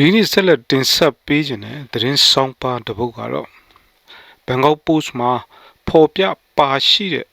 ဒီနေ့ဆက်လက်တင်ဆက်ပေးခြင်းတဲ့သတင်းဆောင်ပါတစ်ပုဒ်ကတော့ Bangkok Post မှာဖော်ပြပါရှိတဲ့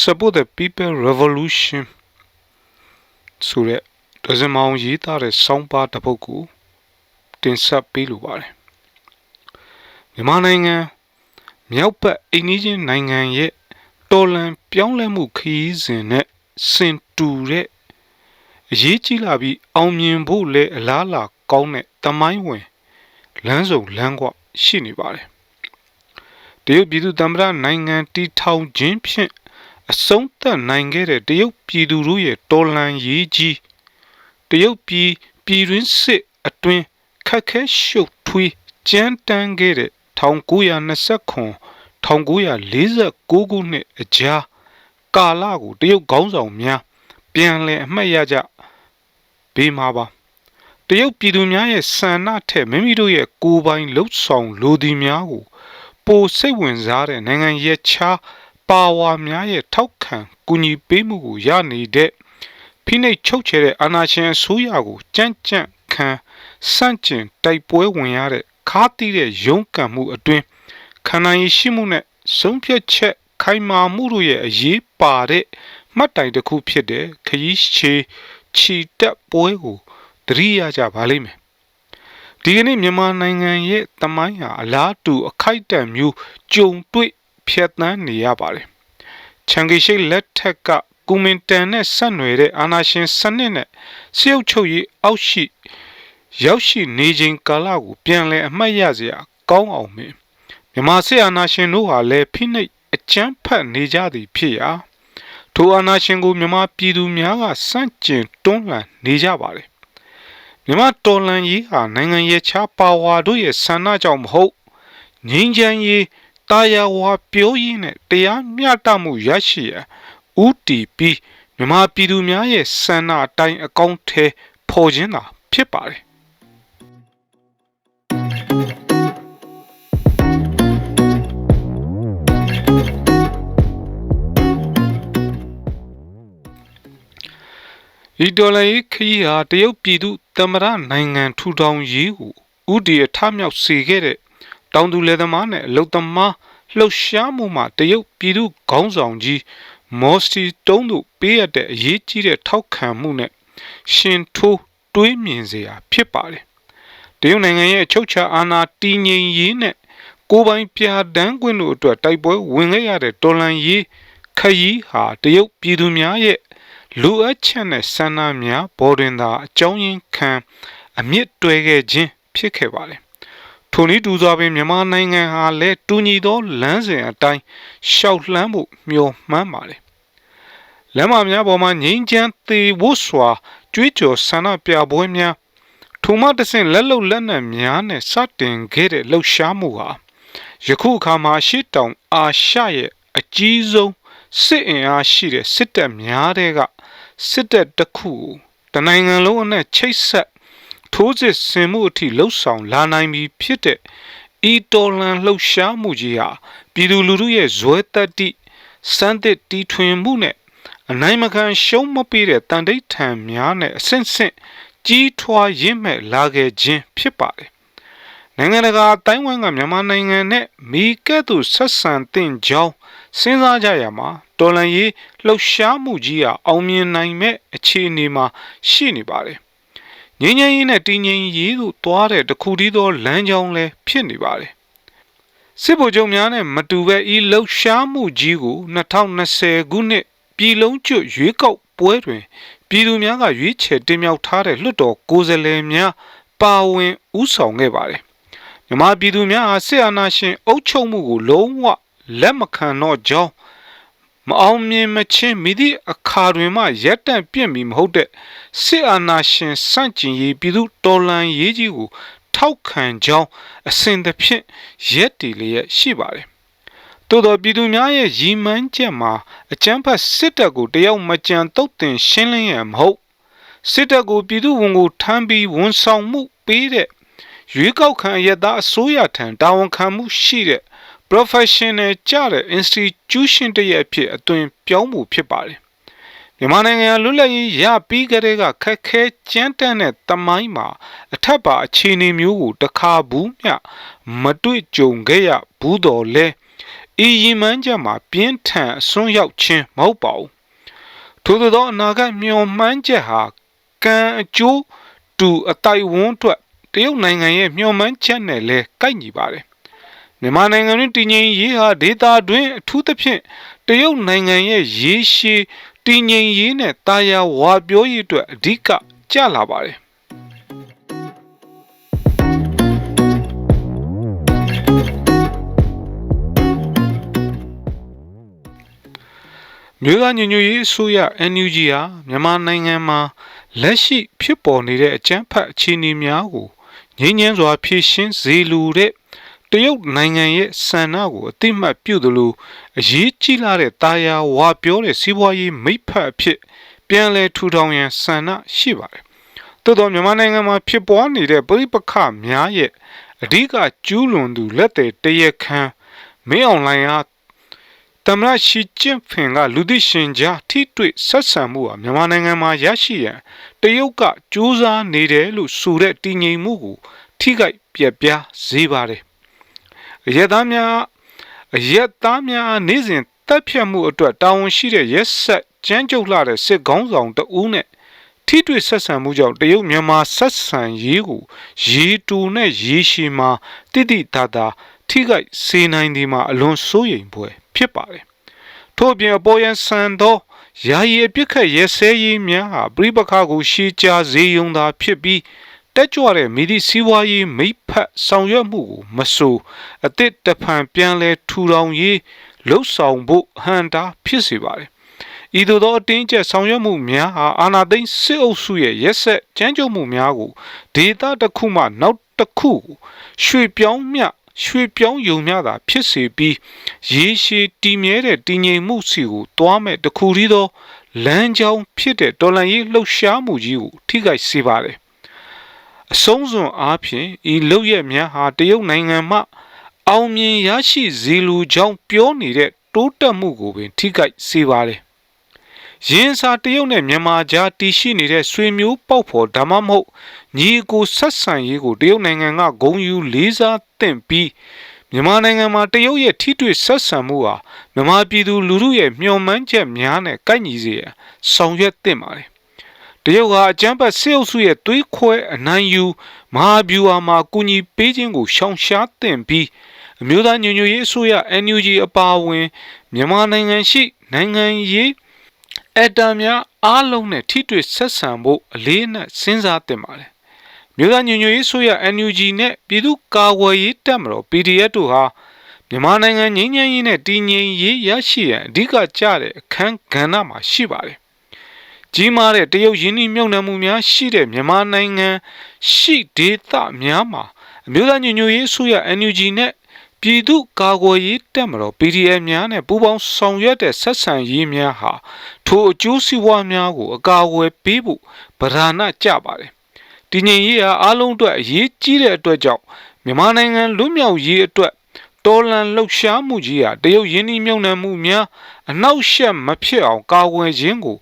Support the People Revolution ဆိုတဲ့ဒဇင်မောင်ရေးသားတဲ့ဆောင်ပါတစ်ပုဒ်ကိုတင်ဆက်ပေးလိုပါတယ်မြန်မာနိုင်ငံမြောက်ဘက်အိန္ဒိယနိုင်ငံရဲ့တော်လန်ပြောင်းလဲမှုခရီးစဉ်နဲ့စင်တူတဲ့အရေးကြီးလာပြီးအောင်မြင်ဖို့လဲအလားအလာကောင်းတဲ့ တမိုင်းဝင်လမ်းစုံလမ်းကွရှိနေပါတယ်။တရုတ်ပြည်သူ့သမ္မတနိုင်ငံတီထောင်ခြင်းဖြင့်အဆုံးသတ်နိုင်ခဲ့တဲ့တရုတ်ပြည်သူတို့ရဲ့တော်လှန်ရေးကြီးတရုတ်ပြည်ပြည်တွင်းစစ်အတွင်းခက်ခဲရှုပ်ထွေးကြမ်းတမ်းခဲ့တဲ့1929 1949ခုနှစ်အကြားကာလကိုတရုတ်ခေါင်းဆောင်များပြန်လည်အမှတ်ရကြဘေးမှာပါ တရုတ်ပြည်သူများရဲ့ဆန္ဒထက်မိမိတို့ရဲ့ကိုယ်ပိုင်လှုပ်ဆောင်လိုသည်များကိုပိုစိတ်ဝင်စားတဲ့နိုင်ငံရဲ့ခြားပါဝါများရဲ့ထောက်ခံကူညီပေးမှုကိုရနေတဲ့ဖိနှိပ်ချုပ်ချယ်တဲ့အာဏာရှင်အစိုးရကိုကြမ်းကြမ်းခံစန့်ကျင်တိုက်ပွဲဝင်ရတဲ့ခါတီးတဲ့ရုန်းကန်မှုအတွင်းခန္ဓာရည်ရှိမှုနဲ့ဆုံးဖြတ်ချက်ခိုင်မာမှုတို့ရဲ့အရေးပါတဲ့မှတ်တိုင်တစ်ခုဖြစ်တဲ့ခရီးချေချီတက်ပွဲကို သတိရကြပါလိမ့်မယ်ဒီကနေ့မြန်မာနိုင်ငံရဲ့တမိုင်းဟာအလားတူအခိုက်အတန့်မျိုးကြုံတွေ့ဖြတ်သန်းနေရပါတယ်ချန်ဂီရှိလက်ထက်ကကူမင်တန်နဲ့ဆက်နွယ်တဲ့အာနာရှင်စနစ်နဲ့စေုပ်ချုပ်ရေးအောက်ရှိရောက်ရှိနေခြင်းကာလကိုပြန်လည်အမှတ်ရစရာကောင်းအောင်မင်းမြန်မာစစ်အာဏာရှင်တို့ဟာလည်းဖိနှိပ်အကြမ်းဖက်နေကြသည်ဖြစ်ရာထိုအာဏာရှင်ကိုမြန်မာပြည်သူများကစန့်ကျင်တွန်းလှန်နေကြပါတယ် မြမတော်လန်ကြီးဟာနိုင်ငံရဲ့ခြားပါဝါတို့ရဲ့ဆန္ဒကြောင့်မဟုတ်ငြိမ်းချမ်းရေးတာယာဝါပြောရင်းနဲ့တရားမျှတမှုရရှိရန်ဥတီပြီးမြမပြည်သူများရဲ့ဆန္ဒအတိုင်းအကောင့်ထဲဖော်ခြင်းသာဖြစ်ပါတယ်ဒီဒေါ်လာရေးခရီးဟာတရုတ်ပြည်သူ သမ္မတနိုင်ငံထူထောင်ရေးကိုဥတီအထမြောက်စေခဲ့တဲ့တောင်သူလယ်သမားနဲ့အလုသမားလှုပ်ရှားမှုမှာတရုတ်ပြည်သူခေါင်းဆောင်ကြီးမော်စတီတုံးတို့ပေးရတဲ့အရေးကြီးတဲ့ထောက်ခံမှုနဲ့ရှင်ထိုးတွေးမြင်စရာဖြစ်ပါတယ်တရုတ်နိုင်ငံရဲ့အချုပ်ချာအာဏာတည်ငြိမ်ရေးနဲ့ကိုပိုင်ပြာဒန်းခွင့်တို့အတွက်တိုက်ပွဲဝင်ခဲ့ရတဲ့တော်လန်ရေးခရီးဟာတရုတ်ပြည်သူများရဲ့ လူအပ်ချက်နဲ့ဆန္ဒများပေါ်တွင်သာအကြောင်းရင်းခံအမြင့်တွဲခဲ့ခြင်းဖြစ်ခဲ့ပါတယ်။ထိုနည်းတူစွာပင်မြန်မာနိုင်ငံဟာလည်းတူညီသောလမ်းစဉ်အတိုင်းရှောက်လှမ်းဖို့မျှော်မှန်းပါတယ်။လမ်းမများပေါ်မှာငိမ့်ချမ်းသေးဝတ်စွာကြွေးကြော်ဆန္ဒပြပွဲများထိုမှတဆင့်လက်လုံလက်နက်များနဲ့စတင်ခဲ့တဲ့လှုပ်ရှားမှုဟာယခုအခါမှာရှေ့တောင်အာရှရဲ့အကြီးဆုံးစစ်အင်အားရှိတဲ့စစ်တပ်များတဲ့က စစ်တပ်တစ်ခုတနိုင်ငံလုံးအနဲ့ချိတ်ဆက်ထိုးစစ်ဆင်မှုအထိလှုပ်ဆောင်လာနိုင်ပြီဖြစ်တဲ့ဤတော်လန်လှုပ်ရှားမှုကြီးဟာပြည်သူလူထုရဲ့ဇွဲတက်တိစမ်းသစ်တီထွင်မှုနဲ့အနိုင်မခံရှုံးမပေးတဲ့တန်တိတ်ထံများနဲ့အဆင့်ဆင့်ကြီးထွားရင့်မဲ့လာခဲ့ခြင်းဖြစ်ပါတယ် နိုင်ငံတကာတိုင်းဝန်ကမြန်မာနိုင်ငံနဲ့မိကဲ့သို့ဆက်ဆံသင့်ကြောင်းစဉ်းစားကြရမှာတော်လန်ရေးလှုပ်ရှားမှုကြီးဟာအောင်မြင်နိုင်မဲ့အခြေအနေမှာရှိနေပါတယ်။ငြိမ်းချမ်းရေးနဲ့တည်ငြိမ်ရေးသို့သွားတဲ့တခုတည်းသောလမ်းကြောင်းလည်းဖြစ်နေပါတယ်။စစ်ဗိုလ်ချုပ်များနဲ့မတူဘဲဤလှုပ်ရှားမှုကြီးကို2020ခုနှစ်ပြည်လုံးကျွတ်ရွေးကောက်ပွဲတွင်ပြည်သူများကရွေးချယ်တင်မြှောက်ထားတဲ့လွှတ်တော်ကိုယ်စားလှယ်များပါဝင်ဥဆောင်ခဲ့ပါတယ်။ မြမပြည်သူများဟာစစ်အာဏာရှင်အုပ်ချုပ်မှုကိုလုံးဝလက်မခံတော့ကြောင်းမအောင်မြင်မချင်းမိသည့်အခါတွင်မှရက်တန့်ပြင့်မီမဟုတ်တဲ့စစ်အာဏာရှင်စန့်ကျင်ရေးပြည်သူတော်လှန်ရေးကြီးကိုထောက်ခံကြောင်းအစဉ်သဖြင့်ရက်တည်လျက်ရှိပါတယ်။သို့သောပြည်သူများရဲ့ရည်မှန်းချက်မှာအကြမ်းဖက်စစ်တပ်ကိုတယောက်မကြံတုတ်တင်ရှင်းလင်းရမဟုတ်စစ်တပ်ကိုပြည်သူဝန်ကိုထမ်းပြီးဝန်ဆောင်မှုပေးတဲ့ ရွေးကောက်ခံရသားအစိုးရထံတာဝန်ခံမှုရှိတဲ့ professional ကြတဲ့ institution တရဲ့အဖြစ်အသွင်ပြောင်းမှုဖြစ်ပါတယ်မြန်မာနိုင်ငံလွတ်လပ်ရေးရပြီးကလေးကခက်ခဲကြမ်းတမ်းတဲ့တမိုင်းမှာအထက်ပါအခြေအနေမျိုးကိုတခါဘူးမျှမတွေ့ကြုံခဲ့ရဘူးတော်လဲဤရင်မှန်းချက်မှာပြင်းထန်အစွန်းရောက်ခြင်းမဟုတ်ပါဘူးထို့သောအနာဂတ်မျှော်မှန်းချက်ဟာကံအကျိုးတူအတိုက်ဝန်းအတွက် တရုတ်နိုင်ငံရဲ့မျှော်မှန်းချက်နဲ့လည်းကိုက်ညီပါတယ်မြန်မာနိုင်ငံတွင်တည်ငြိမ်ရေးဟာဒေသတွင်းအထူးသဖြင့်တရုတ်နိုင်ငံရဲ့ရေရှည်တည်ငြိမ်ရေးနဲ့တာယာဝါပြောရေးအတွက်အဓိကကျလာပါတယ်မြို့သားညညရေးအစိုးရ NUG ဟာမြန်မာနိုင်ငံမှာလက်ရှိဖြစ်ပေါ်နေတဲ့အကြမ်းဖက်အခြေအနေများကို ငြိမ်းချမ်းစွာဖြေရှင်းစေလိုတဲ့တရုတ်နိုင်ငံရဲ့ဆန္ဒကိုအတိမတ်ပြုသလိုအရေးကြီးလာတဲ့တာယာဝါပြောတဲ့စီးပွားရေးမိဖက်အဖြစ်ပြန်လည်ထူထောင်ရန်ဆန္ဒရှိပါတယ်။သို့သောမြန်မာနိုင်ငံမှာဖြစ်ပွားနေတဲ့ပြိပခများရဲ့အဓိကကျူးလွန်သူလက်တွေတရက်ခမ်းမင်းအောင်လှိုင်အား တမရရှီကျင့်ဖင်ကလူသိရှင်ကြားထိတွေ့ဆက်ဆံမှုဟာမြန်မာနိုင်ငံမှာရရှိရန်တရုတ်ကကြိုးစားနေတယ်လို့ဆိုတဲ့တည်ငြိမ်မှုကိုထိခိုက်ပြက်ပြားစေပါတယ်။ရဲသားများရဲသားများနေ့စဉ်တပ်ဖြတ်မှုအတွက်တာဝန်ရှိတဲ့ရဲဆက်ကြမ်းကြုတ်လာတဲ့စစ်ကောင်းဆောင်တဦးနဲ့ထိတွေ့ဆက်ဆံမှုကြောင့်တရုတ်မြန်မာဆက်ဆံရေးကိုရေတူနဲ့ရေရှည်မှာတိတိတသာထိခိုက်စေနိုင်ဒီမှာအလွန်စိုးရိမ်ဖွယ် ဖြစ်ပါတယ်။ထို့ပြင်အပေါ်ယံဆန်သောယာယီအပြစ်ခတ်ရဲစဲရေးများဟာပြိပခါကိုရှေးကြားစေယုံသာဖြစ်ပြီးတက်ကြွတဲ့မိသည့်စီးပွားရေးမိဖက်ဆောင်ရွက်မှုကိုမဆိုအစ်စ်တဖန်ပြန်လဲထူထောင်ရေးလှုပ်ဆောင်ဖို့ဟန်တာဖြစ်စေပါတယ်။ဤသို့သောအတင်းကျပ်ဆောင်ရွက်မှုများဟာအာဏာသိမ်းစစ်အုပ်စုရဲ့ရက်ဆက်ကြမ်းကြုတ်မှုများကိုဒေသတစ်ခုမှနောက်တစ်ခုရွှေ့ပြောင်းမြ ရွှေပြောင်းယုံမြတာဖြစ်စေပြီးရေရှည်တည်မြဲတဲ့တည်ငြိမ်မှုစီကိုတွားမဲ့တခုတည်းသောလမ်းကြောင်းဖြစ်တဲ့တော်လန်ရေးလှုပ်ရှားမှုကြီးကိုထိခိုက်စေပါတယ်အဆုံးစွန်အားဖြင့်ဤလောက်ရများဟာတရုတ်နိုင်ငံမှ အောင်မြင်ရရှိစေလိုကြောင်းပြောနေတဲ့တိုးတက်မှုကိုပင်ထိခိုက်စေပါတယ် ရင်းစာတရုတ်နဲ့မြန်မာကြားတည်ရှိနေတဲ့ဆွေမျိုးပေါက်ဖော်ဒါမှမဟုတ်ညီကိုဆက်ဆံရေးကိုတရုတ်နိုင်ငံကဂုံယူလေးစားသင့်ပြီးမြန်မာနိုင်ငံမှာတရုတ်ရဲ့ထိတွေ့ဆက်ဆံမှုဟာမြန်မာပြည်သူလူထုရဲ့မျှော်မှန်းချက်များနဲ့ကိုက်ညီစေရန်ဆောင်ရွက်သင့်ပါတယ်။တရုတ်ဟာအကြမ်းဖက်စစ်အုပ်စုရဲ့သွေးခွဲအနိုင်ယူမဟာဗျူဟာမှာကူညီပေးခြင်းကိုရှောင်ရှားသင့်ပြီးအမျိုးသားညွညွရေးအစိုးရ NUG အပါအဝင်မြန်မာနိုင်ငံရှိနိုင်ငံရေး အတံများအားလုံးနဲ့ထိတွေ့ဆက်ဆံဖို့အလေးနက်စဉ်းစားသင့်ပါတယ်မြို့သားညညရေးဆိုရ NUG နဲ့ပြည်သူ့ကာကွယ်ရေးတပ်မတော် PDF တို့ဟာမြန်မာနိုင်ငံငြိမ်းချမ်းရေးနဲ့တည်ငြိမ်ရေးရရှိရန်အဓိကကျတဲ့အခန်းကဏ္ဍမှာရှိပါတယ်။ကြီးမားတဲ့တရုတ်ယင်းနှိမ့်မြုပ်နှံမှုများရှိတဲ့မြန်မာနိုင်ငံရှိဒေသများမှာအမျိုးသားညညရေးဆိုရ NUG နဲ့ ပြည်သူ့ကာကွယ်ရေးတပ်မတော် PDF များနဲ့ပူးပေါင်းဆောင်ရွက်တဲ့ဆက်ဆံရေးများဟာထိုအကျိုးစီးပွားများကို အကာအကွယ်ပေးဖို့ဗราဏကြပါတယ်တည်ငြိမ်ရေးဟာအားလုံးအတွက်အရေးကြီးတဲ့အတွက်ကြောင့်မြန်မာနိုင်ငံလွတ်မြောက်ရေးအတွက်တော်လန်လှုပ်ရှားမှုကြီးဟာတရုတ်ယင်းနှိမ့်မြုံနှံမှုများအနောက်ရှက်မဖြစ်အောင်ကာကွယ်ခြင်းကို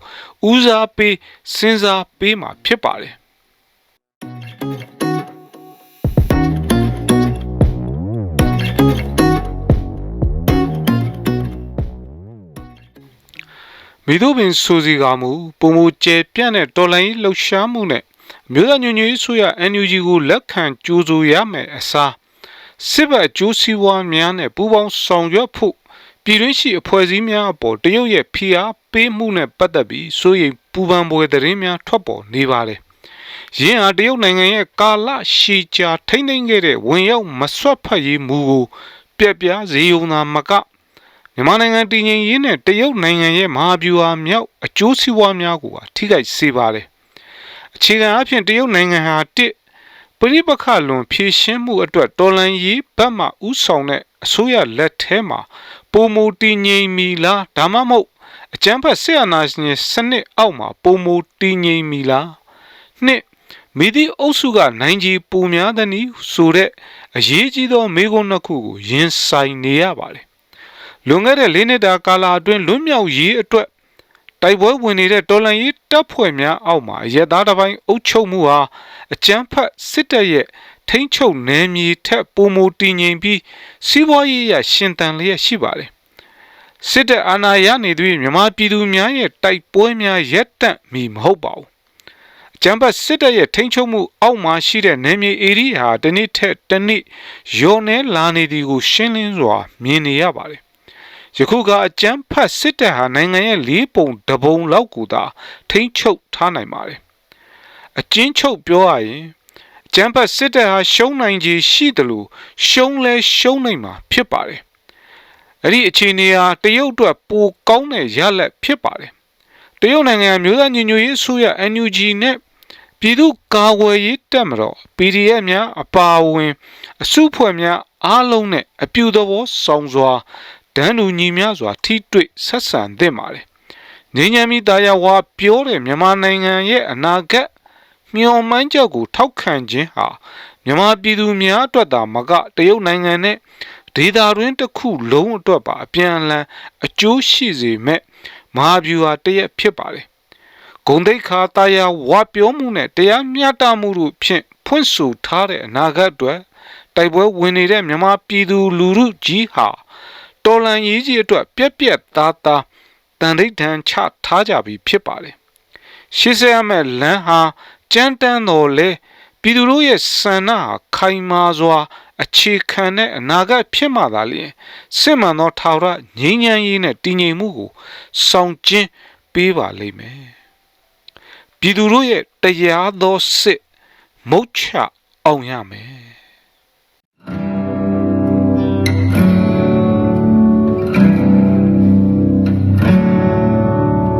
ဦးစားပေးစဉ်းစားပေးမှာဖြစ်ပါတယ် မိတို့ပင်ဆိုစီကမူပုံမကျဲပြန့်တဲ့တော်လိုင်းလှုပ်ရှားမှုနဲ့မြို့သားညညရေးဆိုရ NUG ကိုလက်ခံကြိုးဆိုရမယ်အစားစစ်ဘက်အကျိုးစီးပွားများနဲ့ပူးပေါင်းဆောင်ရွက်ဖို့ပြည်တွင်းရှိအဖွဲ့အစည်းများအပေါ်တရုတ်ရဲ့ဖိအားပေးမှုနဲ့ပတ်သက်ပြီးစိုးရိမ်ပူပန်ပွဲသတင်းများထွက်ပေါ်နေပါတယ်။ယင်းဟာတရုတ်နိုင်ငံရဲ့ကာလရှည်ကြာထိမ့်သိမ့်ခဲ့တဲ့ဝင်ရောက်မဆွတ်ဖက်ရေးမူကိုပြက်ပြားစေုံသာမက မြန်မာနိုင်ငံတည်ငြိမ်ရေးနဲ့တရုတ်နိုင်ငံရဲ့မဟာဗျူဟာမြောက်အကျိုးစီးပွားများကိုထိခိုက်စေပါတယ်။အခြေခံအဖြစ်တရုတ်နိုင်ငံဟာတစ်ပရိပခလွန်ဖြည့်ရှင်းမှုအတွက်တော်လန်ရေးဘက်မှဥဆောင်တဲ့အစိုးရလက်ထဲမှာပုံမူတည်ငြိမ်မီလားဒါမှမဟုတ်အကျန်းဖက်ဆီယနာရှင်စနစ်အောက်မှာပုံမူတည်ငြိမ်မီလားနှစ်မိသည့်အုပ်စုကနိုင်ကြီးပူများသည်နီဆိုတဲ့အရေးကြီးသောမေခွန်းနှစ်ခုကိုရင်ဆိုင်နေရပါတယ် လွန်ခဲ့တဲ့၄နှစ်တာကာလအတွင်းလွတ်မြောက်ရေးအတွက်တိုက်ပွဲဝင်နေတဲ့တော်လန်ရေးတပ်ဖွဲ့များအောက်မှာအရက်သားတစ်ပိုင်းအုပ်ချုပ်မှုဟာအကြမ်းဖက်စစ်တပ်ရဲ့ထိမ့်ချုပ်နယ်မြေထက်ပိုမိုတည်ငြိမ်ပြီးစီးပွားရေးရရှင်သန်လျက်ရှိပါတယ်စစ်တပ်အာဏာရနေသည့်မြန်မာပြည်သူများရဲ့တိုက်ပွဲများရပ်တန့်မီမဟုတ်ပါဘူးအကြမ်းဖက်စစ်တပ်ရဲ့ထိမ့်ချုပ်မှုအောက်မှာရှိတဲ့နယ်မြေဧရိယာဟာတစ်နှစ်ထက်တစ်နှစ်ရောနေလာနေသည်ကိုရှင်းလင်းစွာမြင်နေရပါတယ် ယခုကအကြမ်းဖက်စစ်တပ်ဟာနိုင်ငံရဲ့လေးပုံတစ်ပုံလောက်ကိုသာထိမ့်ချုပ်ထားနိုင်ပါတယ်အကျဉ်းချုပ်ပြောရရင်ကျမ်းဖတ်စစ်တပ်ဟာရှုံးနိုင်ခြေရှိတယ်လို့ရှုံးလဲရှုံးနိုင်မှာဖြစ်ပါတယ်။အဲ့ဒီအခြေအနေဟာတရုတ်အတွက်ပိုကောင်းတဲ့ရလဒ်ဖြစ်ပါတယ်။တရုတ်နိုင်ငံမျိုးသားညီညွတ်ရေးအစိုးရ NUG နဲ့ပြည်သူ့ကာကွယ်ရေးတပ်မတော် PDF များအပါအဝင် အစုဖွဲ့များအားလုံးနဲ့အပြူသဘောဆောင်စွာ ဒန်းတူညီမျှစွာထိတွေ့ဆက်ဆံသင့်ပါတယ်။ငြိမ်းချမ်းပြီးတရားဝါပြောတဲ့မြန်မာနိုင်ငံရဲ့အနာဂတ်မျှော်မှန်းချက်ကိုထောက်ခံခြင်းဟာမြန်မာပြည်သူများအတွက်သာမကတရုတ်နိုင်ငံနဲ့ဒေသတွင်းတစ်ခုလုံးအတွက်ပါအပြန်အလှန်အကျိုးရှိစေမဲ့မဟာဗျူဟာတစ်ရက်ဖြစ်ပါတယ်။ဂုံတိတ်ခါတရားဝါပြောမှုနဲ့တရားမျှတမှုတို့ဖြင့်ဖွင့်ဆိုထားတဲ့အနာဂတ်အတွက်တိုက်ပွဲဝင်နေတဲ့မြန်မာပြည်သူလူထုကြီးဟာ တော်လန်ရေးကြီးအတွက်ပြက်ပြက်သားသားတန်ဋိဌာန်ချထားကြပြီဖြစ်ပါတယ်။ရှေ့ဆက်ရမယ့်လမ်းဟာကြမ်းတမ်းတော်လဲပြည်သူတို့ရဲ့ဆန္ဒဟာခိုင်မာစွာ အခြေခံတဲ့အနာဂတ်ဖြစ်မှသာလျှင်စစ်မှန်သောထာဝရငြိမ်းချမ်းရေးနဲ့တည်ငြိမ်မှုကိုဆောင်ကျဉ်ပေးပါလိမ့်မယ်ပြည်သူတို့ရဲ့တရားသောစစ်မုတ်ချအောင်ရမယ်